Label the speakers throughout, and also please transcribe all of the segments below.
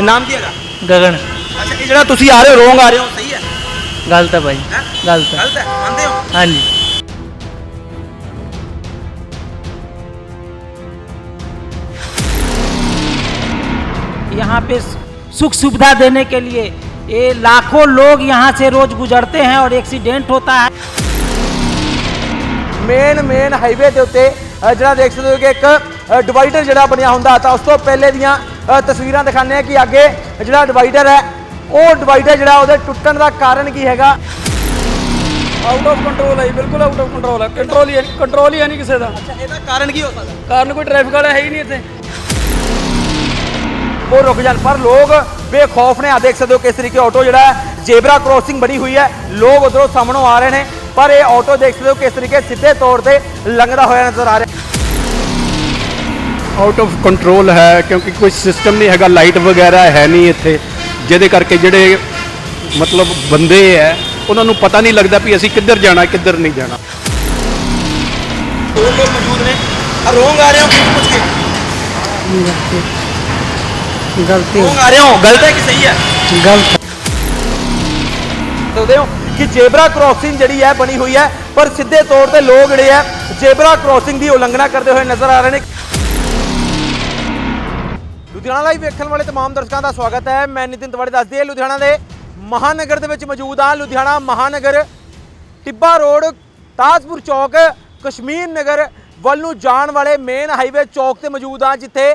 Speaker 1: ਨਾਮ ਕੀ ਹੈਗਾ
Speaker 2: ਗਗਨ
Speaker 1: ਅੱਛਾ ਇਹ ਜਿਹੜਾ ਤੁਸੀਂ ਆ ਰਹੇ ਹੋ ਰੋਂਗ ਆ ਰਹੇ ਹੋ ਸਹੀ ਹੈ
Speaker 2: ਗਲਤ ਹੈ ਭਾਈ
Speaker 1: ਹੈਂ?
Speaker 2: ਗਲਤ ਹੈ
Speaker 1: ਗਲਤ ਹੈ ਮੰਨਦੇ ਹੋ
Speaker 2: ਹਾਂਜੀ
Speaker 3: यहाँ पे सुख सुविधा देने के लिए ये लाखों लोग यहाँ से रोज गुजरते हैं और एक्सीडेंट होता है
Speaker 1: ਮੇਨ ਮੇਨ ਹਾਈਵੇ ਦੇ ਉੱਤੇ ਅ, ਜਿਹੜਾ ਦੇਖ ਸਕਦੇ ਹੋ ਕਿ ਇੱਕ ਡਿਵਾਈਡਰ ਜਿਹੜਾ ਬਣਿਆ ਹੁੰਦਾ ਤਾਂ ਉਸ ਤੋਂ ਪਹਿਲੇ ਦੀਆਂ ਅ, ਤਸਵੀਰਾਂ ਦਿਖਾਉਂਦੇ ਆ ਕਿ ਅੱਗੇ ਜਿਹੜਾ ਡਿਵਾਈਡਰ ਹੈ ਉਹ ਡਿਵਾਈਡਰ ਜਿਹੜਾ ਉਹਦੇ ਟੁੱਟਣ ਦਾ ਕਾਰਨ ਕੀ ਹੈਗਾ?
Speaker 4: ਆਊਟ ਆਫ ਕੰਟਰੋਲ ਹੈ ਜੀ, ਬਿਲਕੁਲ ਆਊਟ ਆਫ ਕੰਟਰੋਲ ਹੈ। ਕੰਟਰੋਲ ਹੀ ਹੈ ਨਹੀਂ ਕੰਟਰੋਲ ਹੀ ਹੈ ਨਹੀਂ ਕਿਸੇ ਦਾ।
Speaker 1: ਅੱਛਾ ਇਹਦਾ ਕਾਰਨ ਕੀ ਹੋ ਸਕਦਾ?
Speaker 4: ਕਾਰਨ ਕੋਈ ਟ੍ਰੈਫਿਕ ਵਾਲਾ ਹੈ ਹੀ ਨਹੀਂ ਇੱਥੇ।
Speaker 1: ਉਹ ਰੁਕ ਜਾਣ ਪਰ ਲੋਕ ਬੇਖੌਫ ਨੇ ਆ ਦੇਖ ਸਕਦੇ ਹੋ ਕਿਸ ਤਰੀਕੇ ਆਟੋ ਜਿਹੜਾ ਹੈ ਜੇਬਰਾ ਕ੍ਰੋਸਿੰਗ ਬਣੀ ਹੋਈ ਹੈ। ਲੋਕ ਉਧਰੋਂ ਸਾਹਮਣੋਂ ਆ ਰਹੇ ਨੇ ਪਰ ਇਹ ਆਟੋ ਦੇਖ ਸਕਦੇ ਹੋ ਕਿਸ ਤਰੀਕੇ ਸਿੱਧੇ ਤੌਰ ਤੇ ਲੰਘਦਾ ਹੋਇਆ ਨਜ਼ਰ ਆ ਰਿਹਾ।
Speaker 5: ਆਊਟ ਆਫ ਕੰਟਰੋਲ ਹੈ ਕਿਉਂਕਿ ਕੋਈ ਸਿਸਟਮ ਨਹੀਂ ਹੈਗਾ ਲਾਈਟ ਵਗੈਰਾ ਹੈ ਨਹੀਂ ਇੱਥੇ। ਜਿਹਦੇ ਕਰਕੇ ਜਿਹੜੇ ਮਤਲਬ ਬੰਦੇ ਹੈ ਉਹਨਾਂ ਨੂੰ ਪਤਾ ਨਹੀਂ ਲੱਗਦਾ ਵੀ ਅਸੀਂ ਕਿੱਧਰ ਜਾਣਾ ਕਿੱਧਰ ਨਹੀਂ ਜਾਣਾ।
Speaker 1: ਦੋ ਲੋਕ ਮੌਜੂਦ ਨੇ। ਆ ਰੋਂਗ ਆ ਰਹੇ ਹੋ ਪੁੱਛ ਕੇ।
Speaker 2: ਗਲਤੀ।
Speaker 1: ਰੋਂਗ ਆ ਰਹੇ ਹੋ ਗਲਤ ਹੈ ਕਿ ਸਹੀ ਹੈ?
Speaker 2: ਗਲਤ।
Speaker 1: ਸਕਦੇ ਹੋ ਕਿ ਜੇਬਰਾ ਕ੍ਰਾਸਿੰਗ ਜਿਹੜੀ ਹੈ ਬਣੀ ਹੋਈ ਹੈ ਪਰ ਸਿੱਧੇ ਤੌਰ ਤੇ ਲੋਕ ਜਿਹੜੇ ਆ ਜੇਬਰਾ ਕ੍ਰਾਸਿੰਗ ਦੀ ਉਲੰਘਣਾ ਕਰਦੇ ਹੋਏ ਨਜ਼ਰ ਆ ਰਹੇ ਨੇ। ਲੁਧਿਆਣਾ ਲਾਈਵ ਵੇਖਣ ਵਾਲੇ तमाम ਦਰਸ਼ਕਾਂ ਦਾ ਸਵਾਗਤ ਹੈ ਮੈਂ ਨਿਤਿਨ ਤਵੜੇ ਦੱਸਦੀ ਹਾਂ ਲੁਧਿਆਣਾ ਦੇ ਮਹਾਨਗਰ ਦੇ ਵਿੱਚ ਮੌਜੂਦ ਹਾਂ ਲੁਧਿਆਣਾ ਮਹਾਨਗਰ ਟਿੱਬਾ ਰੋਡ ਤਾਜਪੁਰ ਚੌਕ ਕਸ਼ਮੀਰ ਨਗਰ ਵੱਲ ਨੂੰ ਜਾਣ ਵਾਲੇ ਮੇਨ ਹਾਈਵੇ ਚੌਕ ਤੇ ਮੌਜੂਦ ਹਾਂ ਜਿੱਥੇ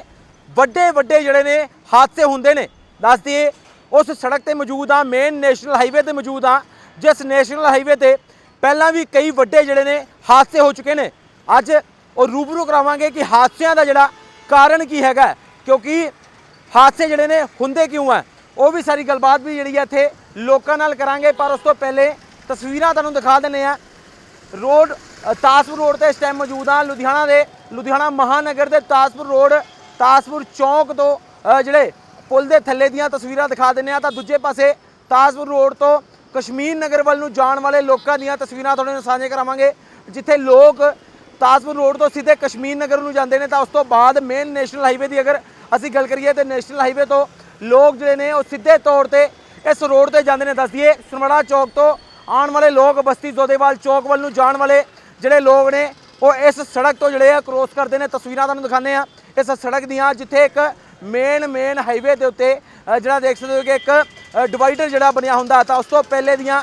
Speaker 1: ਵੱਡੇ ਵੱਡੇ ਜਿਹੜੇ ਨੇ ਹਾਦਸੇ ਹੁੰਦੇ ਨੇ ਦੱਸ ਦਈਏ ਉਸ ਸੜਕ ਤੇ ਮੌਜੂਦ ਹਾਂ ਮੇਨ ਨੈਸ਼ਨਲ ਹਾਈਵੇ ਤੇ ਮੌਜੂਦ ਹਾਂ ਜਿਸ ਨੈਸ਼ਨਲ ਹਾਈਵੇ ਤੇ ਪਹਿਲਾਂ ਵੀ ਕਈ ਵੱਡੇ ਜਿਹੜੇ ਨੇ ਹਾਦਸੇ ਹੋ ਚੁੱਕੇ ਨੇ ਅੱਜ ਉਹ ਰੂਬਰੂ ਕਰਾਵਾਂਗੇ ਕਿ ਹਾਦਸਿਆਂ ਦਾ ਜਿਹੜਾ ਕਾਰਨ ਕੀ ਹੈਗਾ ਹੈ। ਕਿਉਂਕਿ ਹਾਦਸੇ ਜਿਹੜੇ ਨੇ ਹੁੰਦੇ ਕਿਉਂ ਆ? ਉਹ ਵੀ ਸਾਰੀ ਗੱਲਬਾਤ ਵੀ ਜਿਹੜੀ ਹੈ ਇੱਥੇ ਲੋਕਾਂ ਨਾਲ ਕਰਾਂਗੇ, ਪਰ ਉਸ ਤੋਂ ਪਹਿਲੇ ਤਸਵੀਰਾਂ ਤੁਹਾਨੂੰ ਦਿਖਾ ਦਿੰਨੇ ਆ। ਰੋਡ ਤਾਸਪੁਰ ਰੋਡ ਤੇ ਇਸ ਟਾਈਮ ਮੌਜੂਦ ਹਾਂ ਲੁਧਿਆਣਾ ਦੇ, ਲੁਧਿਆਣਾ ਮਹਾਨਗਰ ਦੇ ਤਾਸਪੁਰ ਰੋਡ, ਤਾਸਪੁਰ ਚੌਂਕ ਤੋਂ ਜਿਹੜੇ ਪੁਲ ਦੇ ਥੱਲੇ ਦੀਆਂ ਤਸਵੀਰਾਂ ਦਿਖਾ ਦਿੰਨੇ ਆ। ਤਾਂ ਦੂਜੇ ਪਾਸੇ ਤਾਸਪੁਰ ਰੋਡ ਤੋਂ ਕਸ਼ਮੀਰ ਨਗਰ ਵੱਲ ਨੂੰ ਜਾਣ ਵਾਲੇ ਲੋਕਾਂ ਦੀਆਂ ਤਸਵੀਰਾਂ ਤੁਹਾਡੇ ਨਾਲ ਸਾਂਝੇ ਕਰਾਵਾਂਗੇ, ਜਿੱਥੇ ਲੋਕ ਤਾਜਪੁਰ ਰੋਡ ਤੋਂ ਸਿੱਧੇ ਕਸ਼ਮੀਰ ਨਗਰ ਨੂੰ ਜਾਂਦੇ ਨੇ ਤਾਂ ਉਸ ਤੋਂ ਬਾਅਦ ਮੇਨ ਨੈਸ਼ਨਲ ਹਾਈਵੇ ਦੀ ਅਗਰ ਅਸੀਂ ਗੱਲ ਕਰੀਏ ਤੇ ਨੈਸ਼ਨਲ ਹਾਈਵੇ ਤੋਂ ਲੋਕ ਜਿਹੜੇ ਨੇ ਉਹ ਸਿੱਧੇ ਤੌਰ ਤੇ ਇਸ ਰੋਡ ਤੇ ਜਾਂਦੇ ਨੇ। ਦੱਸ ਦਈਏ, ਸੁਨਮੜਾ ਚੌਕ ਤੋਂ ਆਉਣ ਵਾਲੇ ਲੋਕ ਬਸਤੀ ਜ਼ੋਦੇਵਾਲ ਚੌਕ ਵੱਲ ਨੂੰ ਜਾਣ ਵਾਲੇ ਜਿਹੜੇ ਲੋਕ ਨੇ, ਉਹ ਇਸ ਸੜਕ ਤੋਂ ਜਿਹੜੇ ਆ ਕ੍ਰੋਸ ਕਰਦੇ ਨੇ। ਤਸਵੀਰਾਂ ਤੁਹਾਨੂੰ ਦਿਖਾਉਂਦੇ ਆ ਇਸ ਸੜਕ ਦੀਆਂ ਜਿੱਥੇ ਇੱਕ ਮੇਨ ਮੇਨ ਹਾਈਵੇ ਦੇ ਉੱਤੇ ਜਿਹੜਾ ਦੇਖ ਸਕਦੇ ਹੋ ਕਿ ਇੱਕ ਡਿਵਾਈਡਰ ਜਿਹੜਾ ਬਣਿਆ ਹੁੰਦਾ ਤਾਂ ਉਸ ਤੋਂ ਪਹਿਲੇ ਦੀਆਂ